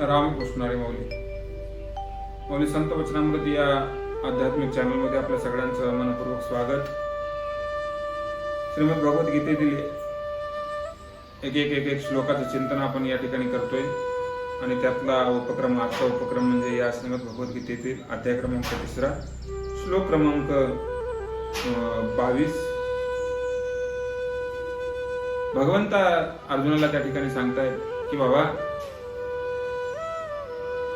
रामकृष्णारी मौली. मौली संत वचनामृत या आध्यात्मिक चॅनलमध्ये आपल्या सगळ्यांचं मनपूर्वक स्वागत. श्रीमद भगवद्गीतेतील एक एक एक एक श्लोकाचं चिंतन आपण या ठिकाणी करतोय. आणि त्यातला उपक्रम आजचा उपक्रम म्हणजे या श्रीमद भगवद्गीतेतील अध्याय क्रमांक तिसरा. श्लोक क्रमांक बावीस. भगवंता अर्जुनाला त्या ठिकाणी सांगतायत की बाबा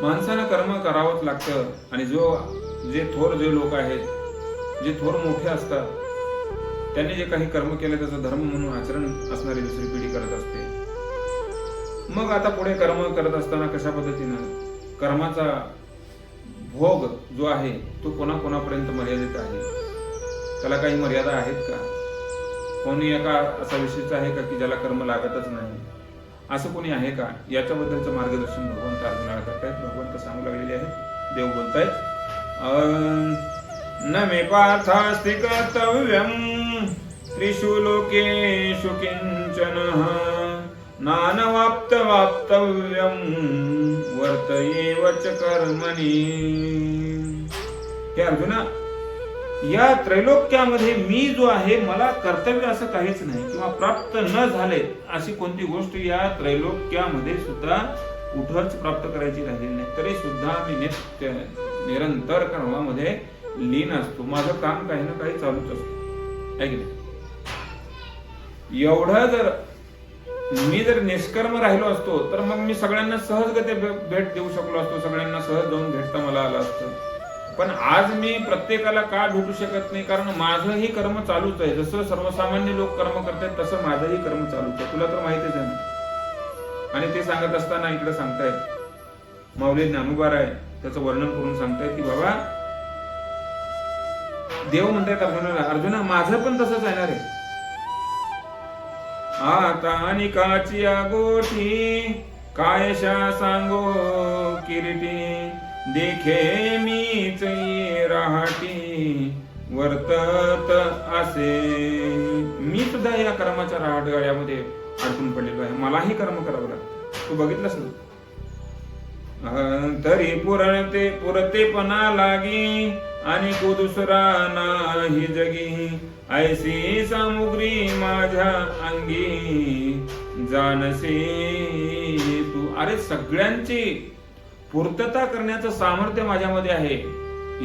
माणसानं कर्म करावंच लागतं. आणि जो जे थोर जे लोक आहेत जे थोर मोठे असतात त्यांनी जे काही कर्म केले त्याचं धर्म म्हणून आचरण असणारी दुसरी पिढी करत असते. मग आता पुढे कर्म करत असताना कशा पद्धतीनं कर्माचा भोग जो आहे तो कोणा कोणापर्यंत मर्यादित आहे? त्याला काही मर्यादा आहेत का? कोणी एका असा विशेष आहे का की ज्याला कर्म लागतच नाही? असं कोणी आहे का? याच्याबद्दलचं मार्गदर्शन भगवंत अर्जुनाला करतायत. भगवंत सांगू लागलेले आहेत. देव बोलतायत. न मे पार्थास्ति कर्तव्यम त्रिषु लोकेषु किंचन नानवाप्तवाप्तव्यम वर्त एव च कर्मणि। हे अर्जुना या त्रैलोक्यामध्ये मी जो आहे मला कर्तव्य असं काहीच नाही किंवा प्राप्त न झाले अशी कोणती गोष्ट या त्रैलोक्यामध्ये सुद्धा कुठंच प्राप्त करायची राहिली नाही. तरी सुद्धा मी नित्य निरंतर कर्मामध्ये लीन असतो. माझं काम काही ना काही चालूच असतो. ऐकले एवढं जर मी जर निष्कर्म राहिलो असतो तर मग मी सगळ्यांना सहजगते गती भेट देऊ शकलो असतो. सगळ्यांना सहज जाऊन भेटता मला आलं असतं. पण आज मी प्रत्येकाला का भेटू शकत नाही? कारण माझंही कर्म चालूच आहे. जसं सर्वसामान्य लोक कर्म करतात तसं माझंही कर्म चालूच आहे. तुला तर माहितीच आहे ना? आणि ते सांगत असताना इकडे सांगतायत. माऊली ज्ञानोबार आहे. त्याचं वर्णन करून सांगतायत की बाबा देव म्हणतायत अर्जुनाला अर्जुना माझं पण तसंच आहे. आता आणि आता अनिकाची गोठी कायशा सांगो किरीटी देखे मी मीच राहाटी वर्तत असे. मी सुद्धा या कर्माच्या राहटगाड्यामध्ये अडकून पडलेलो आहे. मलाही कर्म करावं लागतं. तू बघितलंस ना? तरी पुरते पुरतेपणा लागी आणि को दुसरा नाही जगी. ऐसी सामुग्री माझ्या अंगी. जानसे तू. अरे सगळ्यांची पूर्तता करण्याचं सामर्थ्य माझ्यामध्ये आहे.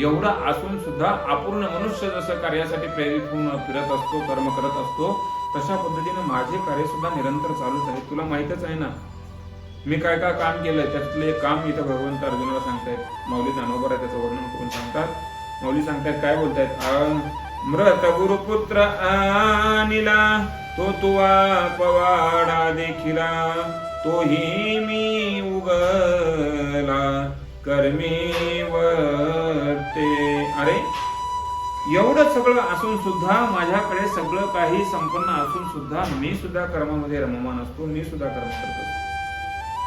एवढा असून सुद्धा अपूर्ण मनुष्य जसं कार्यासाठी प्रेरित होऊन फिरत असतो कर्म करत असतो तशा पद्धतीने माझे कार्य सुद्धा निरंतर चालूच आहे. तुला माहितच आहे ना? मी काय काय काम केलंय त्यातले काम इथं भगवंत अर्जुनाला सांगतायत. माऊली ज्ञानोबर आहे त्याचं वर्णन करून सांगतात. माऊली सांगतायत काय बोलतायत? मृत गुरुपुत्र अनिला तो तुवा पवाडा देखिला. तोही मी उगला कर्मी वर्ते अरे एवढं सगळं असून सुद्धा माझ्याकडे सगळं काही संपन्न असून सुद्धा मी सुद्धा कर्मामध्ये रममान असतो मी सुद्धा कर्म करतो.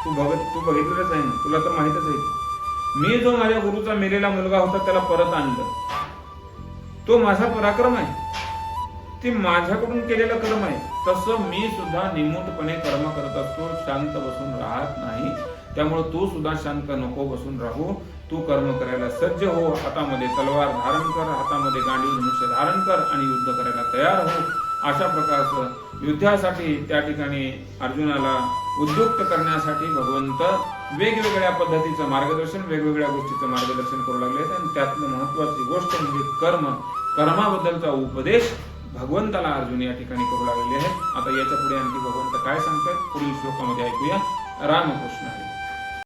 तू बघत तू बघितलंच आहे ना? तुला तर माहितच आहे. मी जो माझ्या गुरुचा मेलेला मुलगा होता त्याला परत आणलं. तो माझा पराक्रम आहे. ते माझ्याकडून केलेलं कर्म आहे. तसं मी सुद्धा निमूटपणे कर्म करत असतो शांत बसून राहत नाही. त्यामुळे तू सुद्धा शांत नको बसून राहू. तू कर्म करायला सज्ज हो हातामध्ये तलवार धारण कर हातामध्ये गांडी धनुष्य धारण कर आणि युद्ध करायला तयार हो. अशा प्रकारचं युद्धासाठी त्या ठिकाणी अर्जुनाला उद्युक्त करण्यासाठी भगवंत वेगवेगळ्या पद्धतीचं मार्गदर्शन वेगवेगळ्या गोष्टीचं मार्गदर्शन करू लागले आणि त्यातलं महत्वाची गोष्ट म्हणजे कर्म. कर्माबद्दलचा उपदेश भगवंताला अर्जुन या ठिकाणी करू लागलेले आहेत. आता याच्यापुढे आणखी भगवंत काय सांगतात पुढील श्लोकामध्ये ऐकूया. रामकृष्ण हरी.